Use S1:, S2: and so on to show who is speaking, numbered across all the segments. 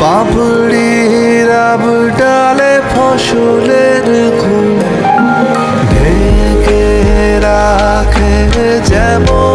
S1: পাপড়ির ডালে ফসলের ঘুম ঢেকে রাখে যেমন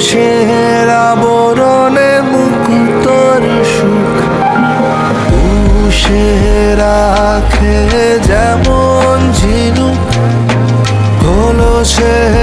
S1: সেরা বরণে মুক্তর সুখ। সেরা খে যেমন ঝিনুক হল খোলসের